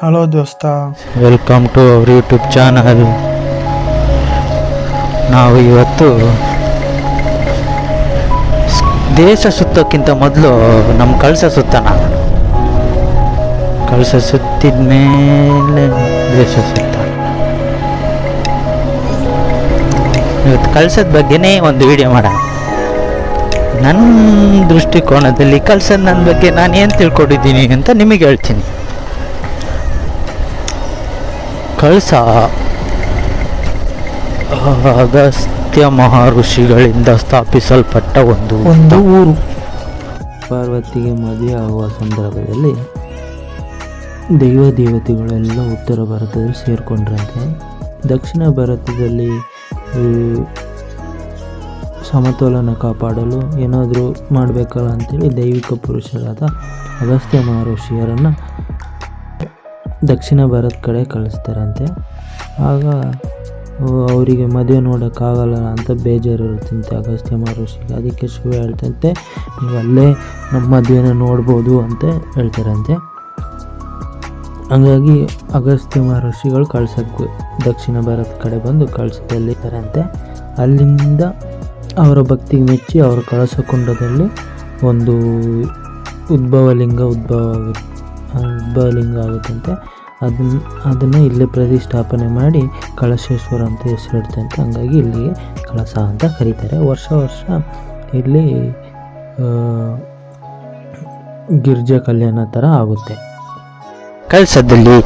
Hello ದೋಸ್ತ. Welcome to our YouTube channel ನಾವು ಇವತ್ತು ದೇಶ ಸುತ್ತೋಕ್ಕಿಂತ ಮೊದಲು ನಮ್ಮ ಕಳಸ ಸುತ್ತಣ. ಕಳಸ ಸುತ್ತಿದ ಮೇಲೆ ದೇಶ ಸುತ್ತ ಇವತ್ತು ಕಳ್ಸದ ಬಗ್ಗೆನೇ ಒಂದು ವಿಡಿಯೋ ಮಾಡ ನನ್ನ ದೃಷ್ಟಿಕೋನದಲ್ಲಿ ಕಳ್ಸದ ನನ್ನ ಬಗ್ಗೆ ನಾನು ಏನು ತಿಳ್ಕೊಂಡಿದ್ದೀನಿ ಅಂತ ನಿಮಗೆ ಹೇಳ್ತೀನಿ. ಕಳಸ? ಅಗಸ್ತ್ಯ ಮಹರ್ಷಿಗಳಿಂದ ಸ್ಥಾಪಿಸಲ್ಪಟ್ಟ ಒಂದು ಒಂದು ಊರು. ಪಾರ್ವತಿಗೆ ಮದುವೆ ಆಗುವ ಸಂದರ್ಭದಲ್ಲಿ ದೈವ ದೇವತೆಗಳೆಲ್ಲ ಉತ್ತರ ಭಾರತದಲ್ಲಿ ಸೇರಿಕೊಂಡ್ರಂತೆ. ದಕ್ಷಿಣ ಭಾರತದಲ್ಲಿ ಸಮತೋಲನ ಕಾಪಾಡಲು ಏನಾದರೂ ಮಾಡಬೇಕಲ್ಲ ಅಂತೇಳಿ ದೈವಿಕ ಪುರುಷರಾದ ಅಗಸ್ತ್ಯ ಮಹರ್ಷಿಯರನ್ನು ದಕ್ಷಿಣ ಭಾರತ ಕಡೆ ಕಳಿಸ್ತಾರಂತೆ. ಆಗ ಅವರಿಗೆ ಮದುವೆ ನೋಡೋಕ್ಕಾಗಲ್ಲ ಅಂತ ಬೇಜಾರು ಇರುತ್ತಂತೆ ಅಗಸ್ತ್ಯ ಮಹರ್ಷಿಗೆ. ಅದಕ್ಕೆ ಶಿವ ಹೇಳ್ತಂತೆ, ನೀವು ಅಲ್ಲೇ ನಮ್ಮ ಮದುವೆನ ನೋಡ್ಬೋದು ಅಂತ ಹೇಳ್ತಾರಂತೆ. ಹಂಗಾಗಿ ಅಗಸ್ತ್ಯ ಮಹರ್ಷಿಗಳು ಕಳ್ಸೋಕ್ಕೆ ದಕ್ಷಿಣ ಭಾರತ ಕಡೆ ಬಂದು ಕಳ್ಸದಲ್ಲಿದ್ದಾರಂತೆ ಅಲ್ಲಿಂದ ಅವರ ಭಕ್ತಿಗೆ ಮೆಚ್ಚಿ ಅವರು ಕಳಸಕೊಂಡದಲ್ಲಿ ಒಂದು ಉದ್ಭವಲಿಂಗ ಉದ್ಭವ ಆಗುತ್ತೆ. ಉದ್ಭವಲಿಂಗ ಆಗುತ್ತಂತೆ. ಅದನ್ನ ಅದನ್ನು ಇಲ್ಲೇ ಪ್ರತಿಷ್ಠಾಪನೆ ಮಾಡಿ ಕಳಶೇಶ್ವರ ಅಂತ ಹೆಸರಿಡ್ತಂತೆ ಹಂಗಾಗಿ ಇಲ್ಲಿಗೆ ಕಳಸ ಅಂತ ಕರೀತಾರೆ. ವರ್ಷ ವರ್ಷ ಇಲ್ಲಿ ಗಿರ್ಜಾ ಕಲ್ಯಾಣ ಥರ ಆಗುತ್ತೆ. ಕಳಸದಲ್ಲಿ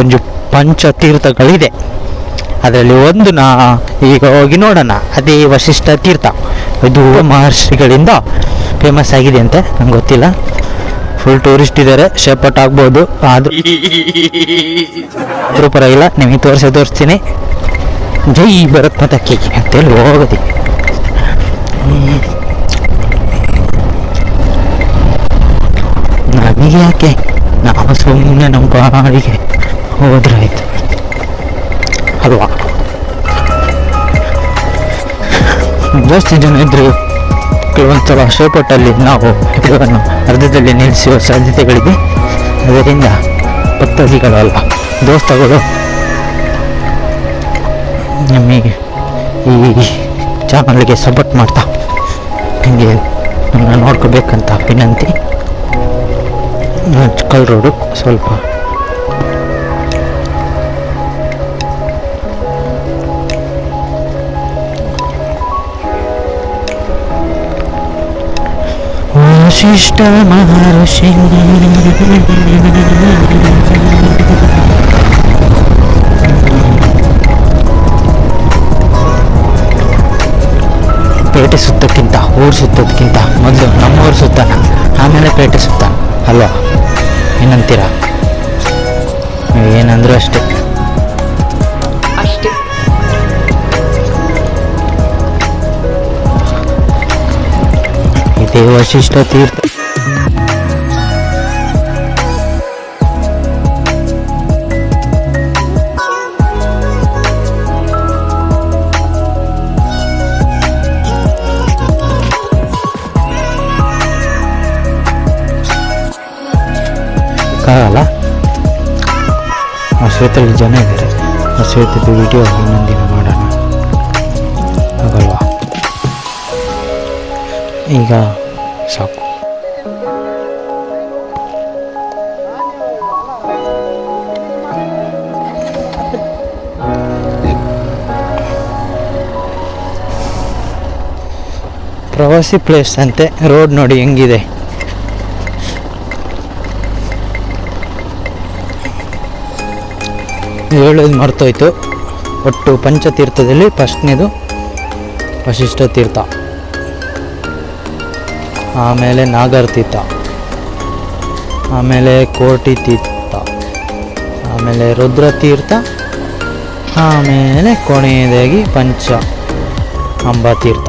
ಒಂದು ಪಂಚತೀರ್ಥಗಳಿದೆ. ಅದರಲ್ಲಿ ಒಂದು ನಾ, ಈಗ ಹೋಗಿ ನೋಡೋಣ. ಅದೇ ವಶಿಷ್ಠ ತೀರ್ಥ. ಇದು ಮಹರ್ಷಿಗಳಿಂದ ಫೇಮಸ್ ಆಗಿದೆ ಅಂತೆ ನಂಗೆ ಗೊತ್ತಿಲ್ಲ. ಫುಲ್ ಟೂರಿಸ್ಟ್ ಇದ್ದಾರೆ ಶೇಪಟ್ ಆಗ್ಬೋದು. ಆದ್ರೂ ಪರವಾಗಿಲ್ಲ, ನಿಮಗೆ ತೋರಿಸಿ ತೋರಿಸ್ತೀನಿ. ಜೈ ಭರತ್ ಮತಕ್ಕೆ ಅಂತೇಳಿ ಹೋಗೋದಿ. ನಮಗೆ ಯಾಕೆ? ನಾವು ಸುಮ್ಮನೆ ನಮ್ಮ ಬಾಡಿಗೆ ಹೋದ್ರಾಯ್ತು ಅಲ್ವಾ? ಜಾಸ್ತಿ ಜನ ಇದ್ರು. ಕೆಲವೊಂದ್ಸಲ ಶೇಪಟ್ಟಲ್ಲಿ ನಾವು ಇದನ್ನು ಅರ್ಧದಲ್ಲಿ ನಿಲ್ಲಿಸುವ ಸಾಧ್ಯತೆಗಳಿದೆ ಅದರಿಂದ ಭಕ್ತಾದಿಗಳಲ್ಲ, ದೋಸ್ತಗಳು, ನಮಗೆ ಈ ಚಾನಲ್ಗೆ ಸಪೋರ್ಟ್ ಮಾಡ್ತಾ ಹೀಗೆ ನೋಡ್ಕೋಬೇಕಂತ ವಿನಂತಿ. ಕಲ್ ರೋಡು ಸ್ವಲ್ಪ ವಶಿಷ್ಠ ಮಹರ್ಷಿ. ಪೇಟೆ ಸುತ್ತಕ್ಕಿಂತ, ಊರು ಸುತ್ತೋದಕ್ಕಿಂತ ಮೊದಲು ನಮ್ಮೂರು ಸುತ್ತ ಆಮೇಲೆ ಪೇಟೆ ಸುತ್ತ. ಅಲ್ವಾ? ಏನಂತೀರ? ಅಷ್ಟೇ ಅಷ್ಟೇ. ಇದೇ ವಶಿಷ್ಠ ತೀರ್ಥ. ಕಾಗಲ್ಲ ಆ ಶ್ವೇತಲ್ಲಿ ಜನ ಇದ್ದಾರೆ. ಅಶ್ವೇತದ ವಿಡಿಯೋ ಇನ್ನೊಂದಿನ ಮಾಡೋಣ. ಆಗಲ್ವಾ ಈಗ ಸಾಕು. ಪ್ರವಾಸಿ ಪ್ಲೇಸ್ ಅಂತೆ ರೋಡ್ ನೋಡಿ ಹೆಂಗಿದೆ. ಹೇಳೋದು ಮರ್ತೋಯ್ತು. ಒಟ್ಟು ಪಂಚತೀರ್ಥದಲ್ಲಿ ಫಸ್ಟ್ನೇದು ವಶಿಷ್ಠ ತೀರ್ಥ ಆಮೇಲೆ ನಾಗರ ತೀರ್ಥ ಆಮೇಲೆ ಕೋಟಿ ತೀರ್ಥ ಆಮೇಲೆ ರುದ್ರ ತೀರ್ಥ ಆಮೇಲೆ ಕೊನೆಯದಾಗಿ ಪಂಚ ಅಂಬಾ ತೀರ್ಥ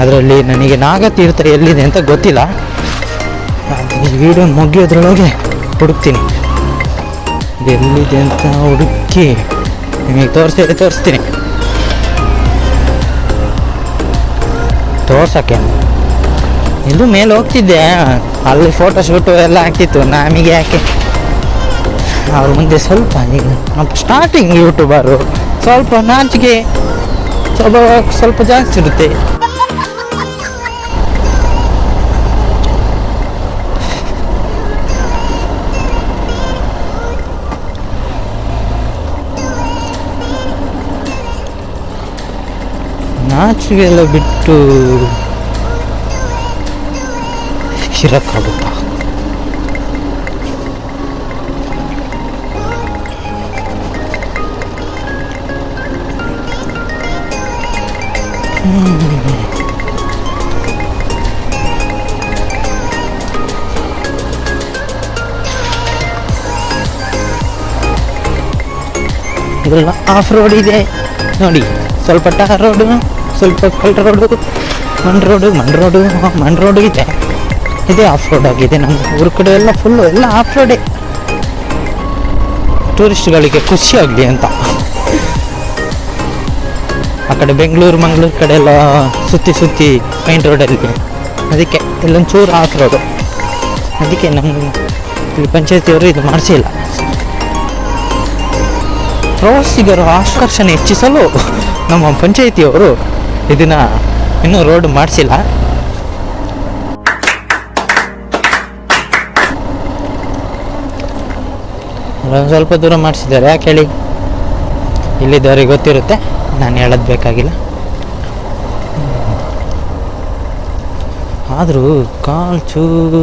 ಅದರಲ್ಲಿ ನನಗೆ ನಾಗತೀರ್ಥ ಎಲ್ಲಿದೆ ಅಂತ ಗೊತ್ತಿಲ್ಲ. ಈ ವಿಡಿಯೋ ಮುಗಿಯೋದ್ರೊಳಗೆ ಹುಡುಕ್ತೀನಿ. ಎಲ್ಲಿದೆ ಅಂತ ಹುಡುಕಿ ನಿಮಗೆ ತೋರಿಸಿ ತೋರಿಸ್ತೀನಿ. ತೋರ್ಸಕ್ಕೆ. ಇದು ಮೇಲೆ ಹೋಗ್ತಿದ್ದೆ. ಅಲ್ಲಿ ಫೋಟೋ ಶೂಟು ಎಲ್ಲ ಆಗ್ತಿತ್ತು. ನಮಗೆ ಯಾಕೆ? ಅವ್ರ ಮುಂದೆ ಸ್ವಲ್ಪ ಈಗ ಸ್ಟಾರ್ಟಿಂಗ್ ಯೂಟ್ಯೂಬರು ಸ್ವಲ್ಪ ನಾಚಿಕೆ ಸ್ವಲ್ಪ ಸ್ವಲ್ಪ ಜಾಸ್ತಿ ಇರುತ್ತೆ. ನಾಚಿಕೆ ಎಲ್ಲ ಬಿಟ್ಟು ಇರಕ್ಕಾಗುತ್ತಾ ಇದೆಲ್ಲ ಆಫ್ ರೋಡ್ ಇದೆ ನೋಡಿ ಸ್ವಲ್ಪ ಟಾರ್ ರೋಡು ಸ್ವಲ್ಪ ಕಲ್ ರೋಡು ಮಣ್ ರೋಡು ಮಣ್ ರೋಡು ಮಣ್ ರೋಡು ಇದೆ. ಇದೆ ಆಫ್ ರೋಡ್ ಆಗಿದೆ ನಮ್ಮ ಊರ ಕಡೆ ಎಲ್ಲ ಫುಲ್ಲು ಎಲ್ಲ ಆಫ್ ರೋಡೇ ಟೂರಿಸ್ಟ್ಗಳಿಗೆ ಖುಷಿ ಆಗಲಿ ಅಂತ. ಆ ಕಡೆ ಬೆಂಗಳೂರು, ಮಂಗಳೂರು ಕಡೆ ಎಲ್ಲ ಸುತ್ತಿ ಸುತ್ತಿ ಮೈನ್ ರೋಡಲ್ಲಿ ಅದಕ್ಕೆ ಇಲ್ಲೊಂಚೂರು ಆಫ್ ರೋಡು ಅದಕ್ಕೆ ನಮ್ಮ ಇಲ್ಲಿ ಪಂಚಾಯತಿಯವರು ಇದು ಮಾಡಿಸಿಲ್ಲ. ಪ್ರವಾಸಿಗರು ಆಕರ್ಷಣೆ ಹೆಚ್ಚಿಸಲು ನಮ್ಮ ಪಂಚಾಯಿತಿಯವರು ಇದನ್ನ ಇನ್ನೂ ರೋಡ್ ಮಾಡಿಸಿಲ್ಲ. ಒಂದು ಸ್ವಲ್ಪ ದೂರ ಮಾಡಿಸಿದ್ದಾರೆ. ಯಾಕೆ ಹೇಳಿ? ಇಲ್ಲಿದ್ದವ್ರಿಗೆ ಗೊತ್ತಿರುತ್ತೆ. ನಾನು ಹೇಳೋದು ಬೇಕಾಗಿಲ್ಲ. ಆದರೂ ಕಾಲ್ ಚೂರು